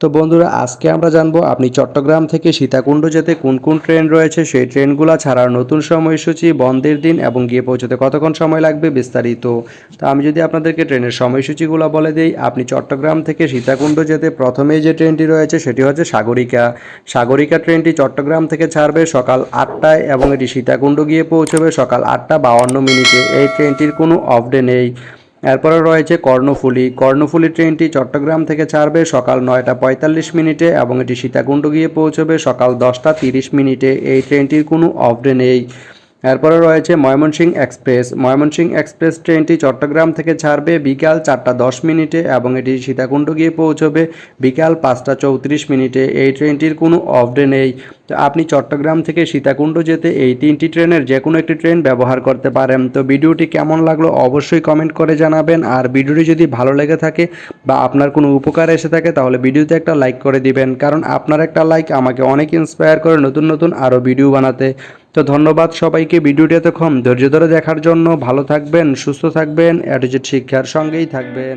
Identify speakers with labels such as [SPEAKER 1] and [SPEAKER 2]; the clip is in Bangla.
[SPEAKER 1] তো বন্ধুরা, আজকে আমরা জানব আপনি চট্টগ্রাম থেকে সীতাকুণ্ড যেতে কোন কোন ট্রেন রয়েছে, সেই ট্রেনগুলো ছাড়ার নতুন সময়সূচি, বন্ধের দিন এবং গিয়ে পৌঁছতে কতক্ষণ সময় লাগবে বিস্তারিত। তো আমি যদি আপনাদেরকে ট্রেনের সময়সূচিগুলো বলে দিই, আপনি চট্টগ্রাম থেকে সীতাকুণ্ড যেতে প্রথমেই যে ট্রেনটি রয়েছে সেটি হচ্ছে সাগরিকা। সাগরিকা ট্রেনটি চট্টগ্রাম থেকে ছাড়বে সকাল আটটায় এবং এটি সীতাকুণ্ড গিয়ে পৌঁছবে সকাল আটটা বাউান্ন মিনিটে। এই ট্রেনটির কোনো অফ ডে নেই। এরপরে রয়েছে কর্ণফুলি। কর্ণফুলি ট্রেনটি চট্টগ্রাম থেকে ছাড়বে সকাল নয়টা পঁয়তাল্লিশ মিনিটে এবং এটি সীতাকুণ্ড গিয়ে পৌঁছবে সকাল দশটা তিরিশ মিনিটে। এই ট্রেনটির কোনো অফডে নেই। এরপরে রয়েছে ময়মনসিংহ এক্সপ্রেস। ময়মনসিংহ এক্সপ্রেস ট্রেনটি চট্টগ্রাম থেকে ছাড়বে বিকাল চারটা দশ মিনিটে এবং এটি সীতাকুণ্ড গিয়ে পৌঁছবে বিকাল পাঁচটা চৌত্রিশ মিনিটে। এই ট্রেনটির কোনো অফ ডে নেই। তো আপনি চট্টগ্রাম থেকে সীতাকুণ্ড যেতে এই তিনটি ট্রেনের যে কোনো একটি ট্রেন ব্যবহার করতে পারেন। তো ভিডিওটি কেমন লাগল অবশ্যই কমেন্ট করে জানাবেন। আর ভিডিওটি যদি ভালো লেগে থাকে বা আপনার কোনো উপকার এসে থাকে তাহলে ভিডিওতে একটা লাইক করে দিবেন। কারণ আপনার একটা লাইক আমাকে অনেক ইন্সপায়ার করে নতুন নতুন আরও ভিডিও বানাতে। তো ধন্যবাদ সবাইকে, ভিডিওটি এতক্ষণ ধৈর্য ধরে দেখার জন্য ভালো থাকবেন, সুস্থ থাকবেন অ্যাটিচিউড শিক্ষার সঙ্গেই থাকবেন।